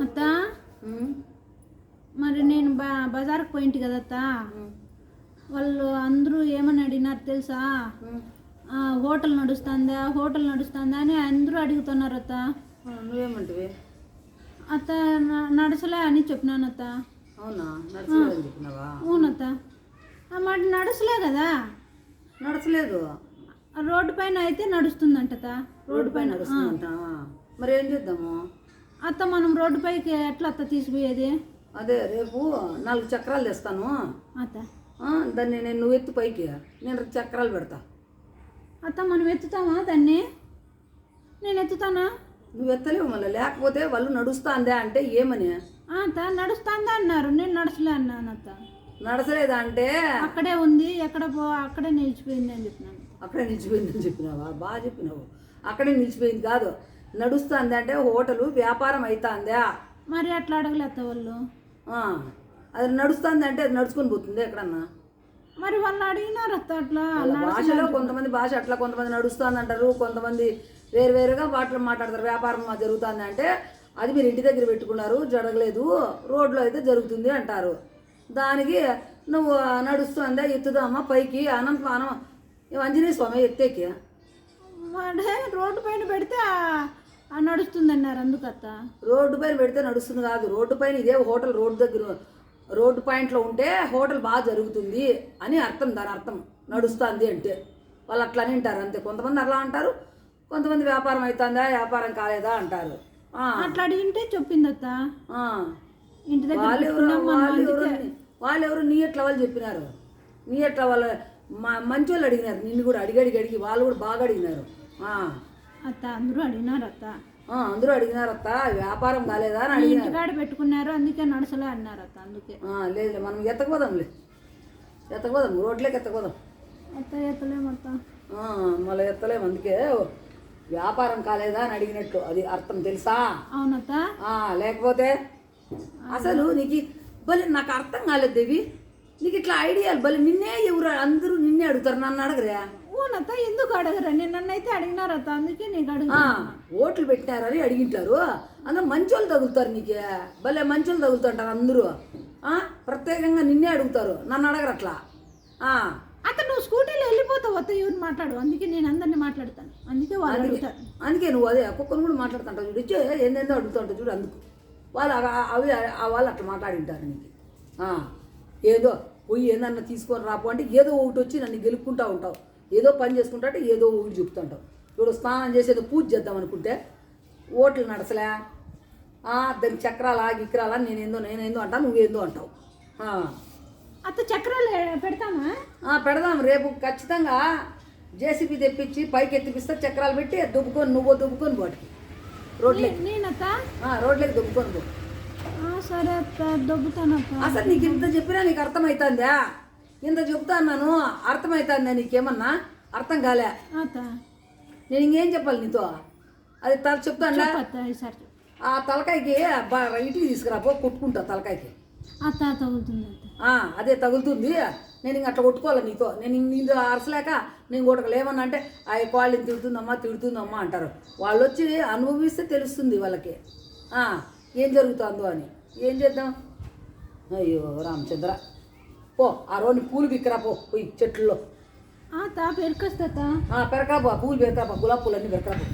అత్త? మరి నేను బా బజార్కి పోయింటి కదా అత్త? వాళ్ళు అందరూ ఏమని అడిగినారు తెలుసా? హోటల్ నడుస్తుందా హోటల్ నడుస్తుందా అని అందరూ అడుగుతున్నారు అత్త. ఆ, నువ్వేమంటివి? అత్త న- నడచలే అని చెప్పినాను అత్త. అవునా? అవునత్త ఆ, మరి నడచలే కదా? నడచలేదు. రోడ్డు పైన అయితే నడుస్తుందంట రోడ్డు పైన నడుస్తుందంట. మరి ఏం చేద్దాము? అత్త మనం రోడ్డు పైకి ఎట్లా అత్త తీసిపోయేది? అదే రేపు నాలుగు చక్రాలు తెస్తాను. అత్త. దాన్ని నేను నువ్వు ఎత్తు పైకి. నేను చక్రాలు పెడతా. అత్త మనం ఎత్తుతామా దాన్ని? నేను ఎత్తుతానా? నువ్వు ఎత్తలేవు మళ్ళీ. లేకపోతే వాళ్ళు నడుస్తాందే అంటే ఏమని? అత్త నడుస్తుందా అన్నారు. నేను నడచలే అన్నాను అత్త. నడచలేదా అంటే? అక్కడే ఉంది. ఎక్కడ పో అక్కడే నిలిచిపోయింది అని చెప్పినాను. అక్కడే నిలిచిపోయిందని చెప్పినావా? బాగా చెప్పినావు. అక్కడే నిలిచిపోయింది కాదు. నడుస్తుంది అంటే హోటలు వ్యాపారం అవుతుందా మరి అట్లా అడగలే అత్త వాళ్ళు. అది నడుస్తుంది అంటే అది నడుచుకొని పోతుంది ఎక్కడన్నా? మరి వాళ్ళు అడిగినారు అత్త అట్లా. భాషలో కొంతమంది భాష అట్లా కొంతమంది నడుస్తుంది అంటారు కొంతమంది వేరువేరుగా మాటలు మాట్లాడతారు. వ్యాపారం జరుగుతుంది అంటే అది మీరు ఇంటి దగ్గర పెట్టుకున్నారు జరగలేదు రోడ్లో అయితే జరుగుతుంది అంటారు. దానికి నువ్వు నడుస్తుందా ఎత్తుదామా పైకి? అనంత అనం ఇవి ఆంజనేయ స్వామి ఎత్తేకి? రోడ్డు పైన పెడితే నడుస్తుంది అన్నారు అందుకు అత్త. రోడ్డు పైన పెడితే నడుస్తుంది కాదు. రోడ్డు పైన ఇదే హోటల్ రోడ్డు దగ్గర రోడ్డు పాయింట్లో ఉంటే హోటల్ బాగా జరుగుతుంది అని అర్థం దాని అర్థం. నడుస్తుంది అంటే. వాళ్ళు అట్లా అని అంటారు. అంతే. కొంతమంది అట్లా అంటారు. కొంతమంది వ్యాపారం అవుతుందా వ్యాపారం కాలేదా అంటారు. అట్లా అడిగింటే చెప్పింది అత్త. ఆ. ఇంటి దగ్గర వాళ్ళు ఎవరు వాళ్ళు ఎవరు అందుకే. వాళ్ళు ఎవరు నీ ఎట్లా వాళ్ళు చెప్పినారు? నీ ఎట్లా వాళ్ళ మంచి వాళ్ళు అడిగినారు. నిన్ను కూడా అడిగి అడిగి అడిగి వాళ్ళు కూడా బాగా అడిగినారు. అత్త అందరూ అడిగినారు అత్త అందరూ అడిగినారు అత్త వ్యాపారం కాలేదా అని అడిగినారు. ఇంటికాడ పెట్టుకున్నారు అందుకే నడసలే అన్నారు అత్త అందుకే. ఆ, లేదు మనం ఎత్తకపోదాంలే. ఎత్తకపోదాం రోడ్లేకి ఎత్తకపోదాం. అత్త ఎత్తలేము అత్త. మళ్ళీ ఎత్తలేము అందుకే వ్యాపారం కాలేదా అని అడిగినట్టు అది అర్థం తెలుసా? అవునత్త. లేకపోతే అసలు నీకు భలే నాకు అర్థం కాలేదు దేవి. నీకు ఇట్లా ఐడియాలు భలే నిన్నే ఎవరు అందరూ నిన్నే అడుగుతారు నన్ను అడగరే? అవునత్త ఎందుకు అడగరండి నన్నైతే అడిగినారు అత్త అందుకే నీకు ఆ, అడుగుతా ఓట్లు పెట్టినారని అడిగింటారు అందరూ మంచోళ్ళు తగులుతారు నీకే. భలే మంచోళ్ళు తగులుతుంటారు అందరూ. ఆ, ప్రత్యేకంగా నిన్నే అడుగుతారు. నన్ను అడగరు అట్లా ఆ, అత్త నువ్వు స్కూటీలో వెళ్ళిపోతావు అత్త ఎవరు మాట్లాడు అందుకే నేను అందరిని మాట్లాడతాను. అందుకే వాళ్ళు అడుగుతారు. అందుకే నువ్వు అదే ఒక్కొక్కరు కూడా మాట్లాడుతుంటావు చూడు. ఇచ్చే ఏందేందో అడుగుతుంటావు చూడు అందుకు. వాళ్ళు అవ- వాళ్ళు అట్లా మాట్లాడింటారు నీకు. ఆ, ఏదో పోయి ఏందన్నా తీసుకొని రాపు అంటే ఏదో ఒకటి వచ్చి నన్ను గెలుపుకుంటా ఉంటావు. ఏదో పని చేసుకుంటా అంటే ఏదో ఒకటి చెప్తుంటావు ఇప్పుడు స్నానం చేసేదో పూజ చేద్దాం అనుకుంటే ఓట్లు నడసలే దానికి చక్రాలా గిక్రాలా నేనేందో నేనేందో అంటా నువ్వేందో అంటావు. అత్త చక్రాలు పెడతామా? పెడదాం. రేపు ఖచ్చితంగా జేసీబీ తెప్పించి పైకి ఎత్తిపిస్తే చక్రాలు పెట్టి దుబ్బుకొని నువ్వు దుబ్బుకొని వాటికి రోడ్లకి నేనత్త? రోడ్లకి దుబ్బుకొని పో. సరే అత్త దొబ్బుతాను అసలు నీకు ఇంత చెప్పినా నీకు అర్థమవుతుందా ఇంత చెప్తా అన్నాను అర్థమవుతుందా నీకేమన్నా? అర్థం కాలే. నేను ఇంకేం చెప్పాలి నీతో? అది తల చెప్తాను. ఆ తలకాయకి బా- ఇంటికి తీసుకురా పో కొట్టుకుంటా తలకాయకి. అదే తగులుతుంది. నేను ఇంక అట్లా కొట్టుకోవాలి నీతో? నేను నీతో అరసలేక నేను కొట్టకలేమన్నా అంటే ఆ వాళ్ళని తిడుతుందమ్మా తిడుతుందమ్మా అంటారు. వాళ్ళు వచ్చి అనుభవిస్తే తెలుస్తుంది వాళ్ళకి. ఏం జరుగుతుందో అని. ఏం చేద్దాం? అయ్యో రామచంద్ర. పో ఆ రోజు పూలు బిక్కరా పో పోయి చెట్లలో. పెరుకొస్తా పెరకరా పో పూలు పెరకరా పో గులాబీ పూలు అన్నీ పెరకరా పో.